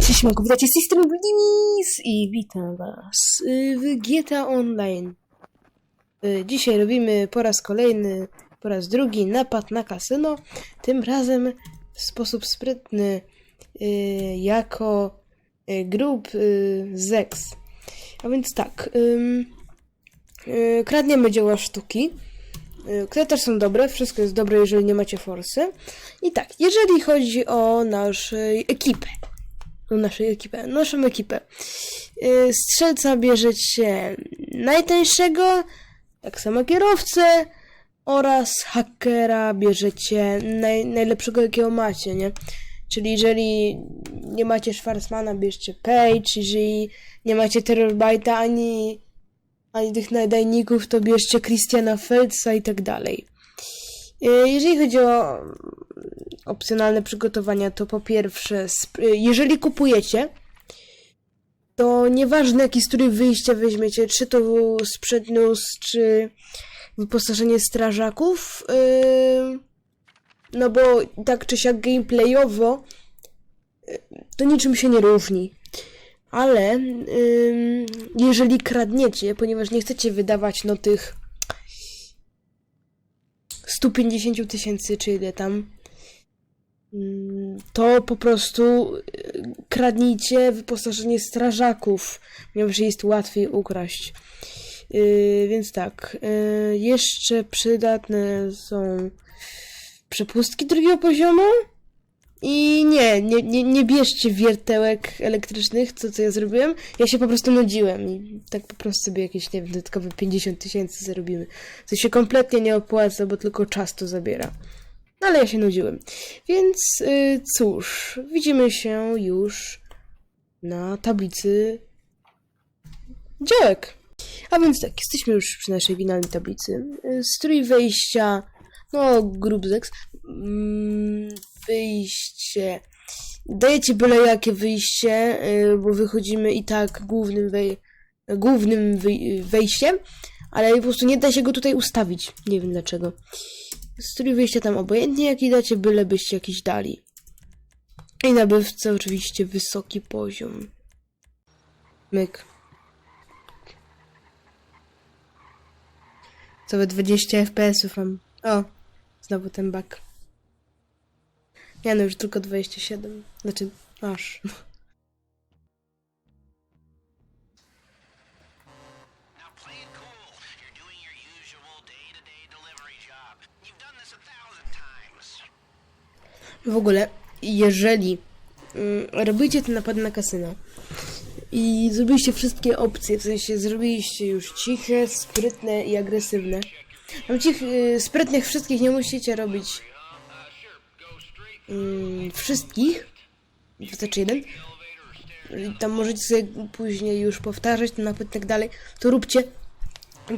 Cześć, siemanko, witajcie z strony Blinis i witam was w GTA Online. Y, Dzisiaj robimy po raz kolejny, po raz drugi napad na kasyno, tym razem w sposób sprytny, y, jako y, grup Zex. A więc tak, kradniemy dzieła sztuki, które też są dobre, wszystko jest dobre, jeżeli nie macie forsy. I tak, jeżeli chodzi o naszą ekipę, o naszej ekipę, naszą ekipę. Yy, Strzelca bierzecie najtańszego, tak samo kierowcę oraz hakera bierzecie naj, najlepszego jakiego macie, nie? Czyli jeżeli nie macie Schwarzmana, bierzcie Page, jeżeli nie macie Terrorbite'a ani, ani tych nadajników, to bierzcie Christiana Feldsa i tak dalej. Yy, Jeżeli chodzi o opcjonalne przygotowania, to po pierwsze, y, jeżeli kupujecie, to nieważne jaki strój wyjścia weźmiecie, czy to sprzęt news, czy wyposażenie strażaków, yy, no bo tak czy siak gameplayowo yy, to niczym się nie różni. Ale yy, jeżeli kradniecie, ponieważ nie chcecie wydawać no tych 150 tysięcy, czy ile tam, to po prostu y, kradnijcie wyposażenie strażaków, ponieważ jest łatwiej ukraść. Yy, więc tak, yy, jeszcze przydatne są przepustki drugiego poziomu. I nie, nie, nie, nie bierzcie wiertełek elektrycznych, co, co ja zrobiłem. Ja się po prostu nudziłem i tak po prostu sobie jakieś, nie wiem, dodatkowe 50 tysięcy zarobimy. Co się kompletnie nie opłaca, bo tylko czas to zabiera. Ale ja się nudziłem. Więc y, cóż, widzimy się już na tablicy działek. A więc tak, jesteśmy już przy naszej finalnej tablicy. Y, Strój wejścia, no, grup Zex. Mm, Wyjście. Dajecie byle jakie wyjście, y, bo wychodzimy i tak głównym, wej głównym wej wejściem, ale po prostu nie da się go tutaj ustawić. Nie wiem dlaczego. Wyjścia tam obojętnie jaki dacie, byle byście jakiś dali. I nabywcy oczywiście wysoki poziom. Myk. Całe 20 FPS-ów mam. O, znowu ten bug. Nie no, już tylko 27. Znaczy, aż. W ogóle, jeżeli mm, robicie ten napad na kasyno i zrobiliście wszystkie opcje, w sensie zrobiliście już ciche, sprytne i agresywne. Tam cich, y, sprytnych wszystkich nie musicie robić mm, wszystkich, wystarczy jeden. I Tam możecie sobie później już powtarzać ten napad i tak dalej, to róbcie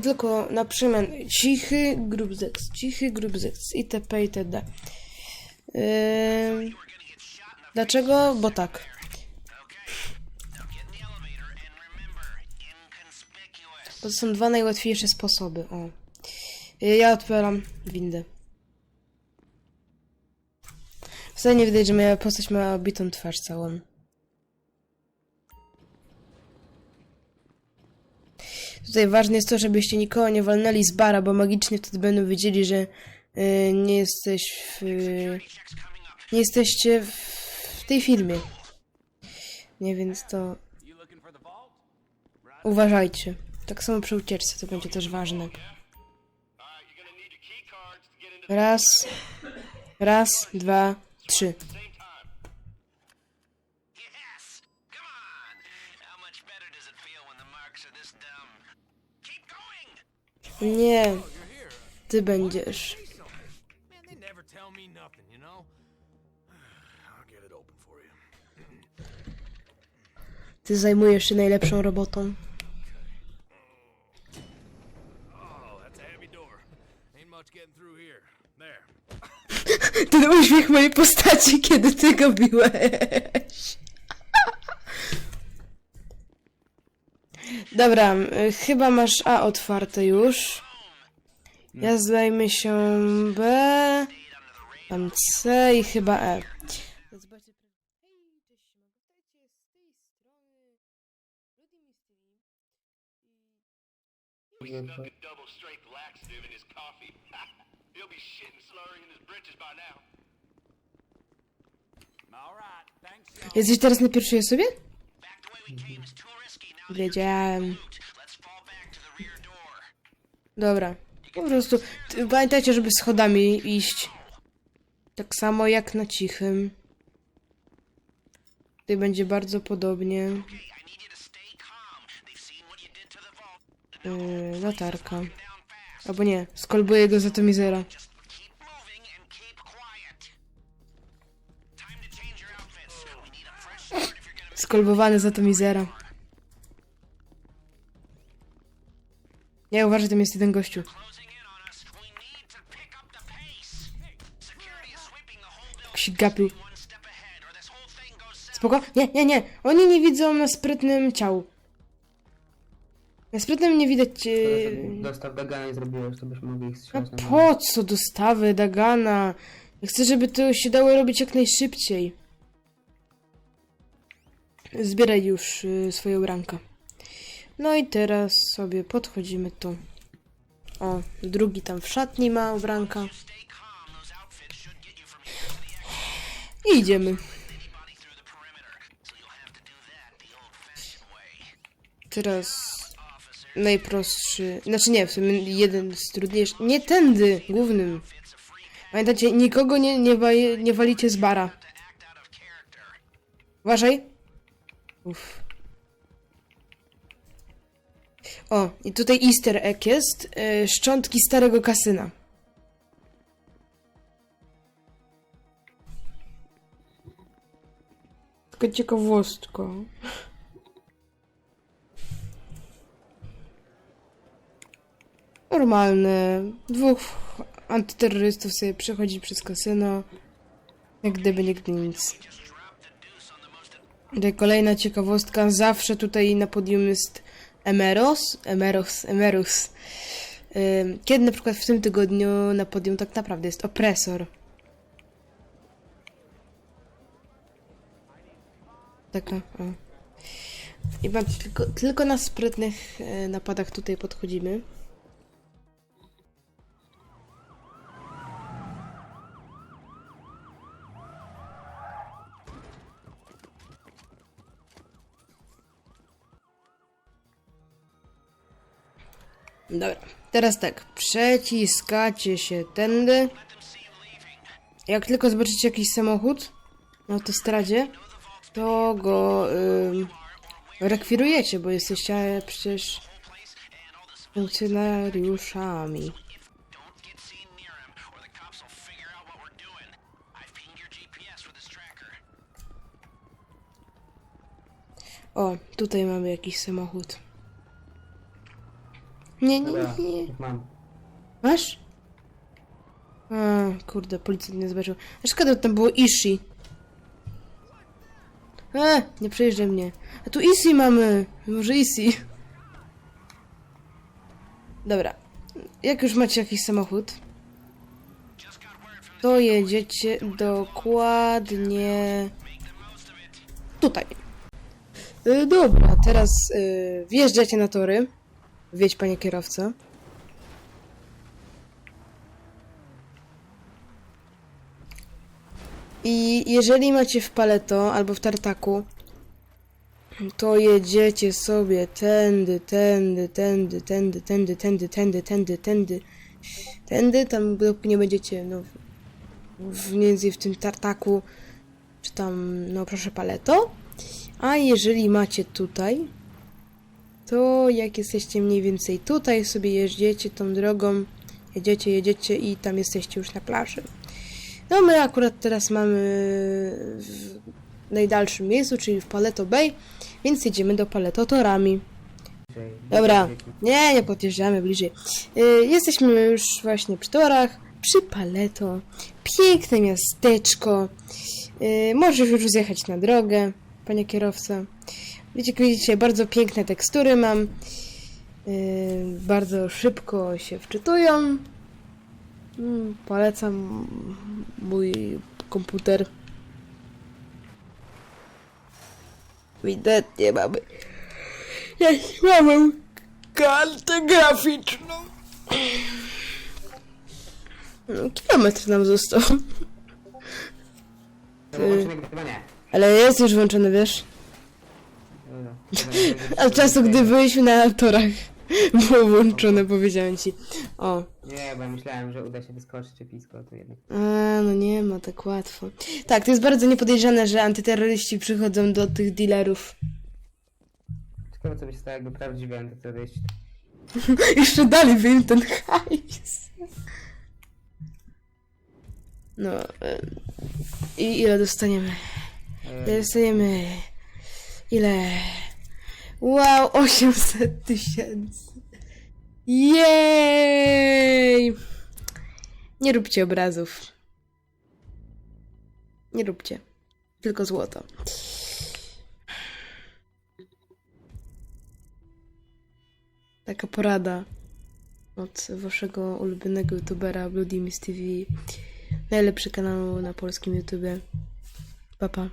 tylko na przemian cichy, grup Z, cichy, grup Z, itp. itd. Dlaczego? Bo tak. To są dwa najłatwiejsze sposoby. O. Yy, Ja otwieram windę. Wcale nie widać, że moja postać ma obitą twarz całą. Tutaj ważne jest to, żebyście nikogo nie walnęli z bara, bo magicznie wtedy będą wiedzieli, że yy, nie jesteś w, nie jesteście w, w tej firmie. Nie, więc to uważajcie. Tak samo przy ucieczce to będzie też ważne. Raz, raz, dwa, trzy. Yes! Come on! Ty zajmujesz się najlepszą robotą. Ten uśmiech mojej postaci, kiedy ty go biłeś. Dobra, chyba masz A otwarte już. Ja zajmę się B, tam C i chyba E. z tej strony Ludimys TV i He stuck a double strength laxative in his coffee. He'll be shitting slurring in his britches by now. All right, thanks, y'all. Jesteś teraz na pierwszej osobie? Back the way we came is too risky. Now that you're Wiedziałem. loot, let's fall back to the rear door. Dobra. Po prostu t- pamiętajcie, żeby schodami iść. Tak samo jak na cichym. Tutaj będzie bardzo podobnie. Okay, Yy, latarka. Albo nie, skolbuję go z atomizera. Skolbowany z atomizera. Nie, uważaj, tam jest jeden gościu. Się gapił. Spoko? Nie, nie, nie! Oni nie widzą na sprytnym ciału. Ja sprytem nie widać... e, Szkoda, że Dostaw Dagana nie zrobiłeś, to byśmy mogli ich strzelać no po co dostawy Dagana? Ja chcę, żeby to się dało robić jak najszybciej. Zbieraj już e, y, swoje. No i teraz sobie podchodzimy tu. O, drugi tam w szatni ma ubranka. I idziemy. Teraz najprostszy. Znaczy nie, w sumie jeden z trudniejszych. Nie tędy, głównym. Pamiętajcie, nikogo nie, nie, wa nie walicie z bara. Uważaj. Uff. O, i tutaj easter egg jest. E, szczątki starego kasyna. Tylko ciekawostka. Normalne. Dwóch antyterrorystów sobie przechodzi przez kasyno. Jak gdyby nigdy nic. Tutaj kolejna ciekawostka. Zawsze tutaj na podium jest Emeros. Emeros, Emerus. Ym, Kiedy na przykład w tym tygodniu na podium tak naprawdę jest opresor. Taka, o. I wam tylko, tylko na sprytnych e, napadach tutaj podchodzimy. Dobra, teraz tak, przeciskacie się tędy. Jak tylko zobaczycie jakiś samochód na autostradzie, to go ym, rekwirujecie, bo jesteście przecież funkcjonariuszami. O, tutaj mamy jakiś samochód. Nie, nie, Dobra, nie. już mam. Masz? A, kurde, policjant nie zobaczył. A szkoda, tam było Ishi. E, nie przejeżdżaj mnie. A tu Isi mamy. Może Isi. Dobra. Jak już macie jakiś samochód, to jedziecie dokładnie tutaj. Y, Dobra, teraz y, wjeżdżacie na tory. Wjedź, panie kierowco. I jeżeli macie w paleto albo w tartaku, to jedziecie sobie tędy, tędy, tędy, tędy, tędy, tędy, tędy, tędy, tędy, tędy, tam nie będziecie, no, w, więcej w tym tartaku, czy tam, no proszę, paleto. A jeżeli macie tutaj, to jak jesteście mniej więcej tutaj, sobie jeździecie tą drogą, jedziecie, jedziecie i tam jesteście już na plaży. No my akurat teraz mamy w najdalszym miejscu, czyli w Paleto Bay, więc jedziemy do Paleto torami. Dobra, nie, nie podjeżdżamy bliżej. Y, jesteśmy już właśnie przy torach, przy Paleto. Piękne miasteczko. Y, możesz już zjechać na drogę, panie kierowca. Wiecie, jak widzicie, bardzo piękne tekstury mam. Y, bardzo szybko się wczytują. Mm, Polecam mój komputer. Ewidentnie mamy. mamy kartę graficzną. No, kilometr nam został. Ale jest już włączony, wiesz? Od czasu, gdy byliśmy na torach, było włączone, powiedziałem ci. O, Nie, bo ja myślałem, że uda się wyskoczyć episko, to jednak. a, no nie ma tak łatwo. Tak, to jest bardzo niepodejrzane, że antyterroryści przychodzą do tych dealerów. Ciekawe co by się stało, jakby prawdziwy antyterroryści. Jeszcze dali by im ten hajs. No, em, i ile dostaniemy? Ile dostaniemy? Ile? Wow, 800 tysięcy. Jej! Nie róbcie obrazów. Nie róbcie. Tylko złoto. Taka porada od waszego ulubionego youtubera Bloody Miss TV. Najlepszy kanał na polskim YouTube. Pa, pa.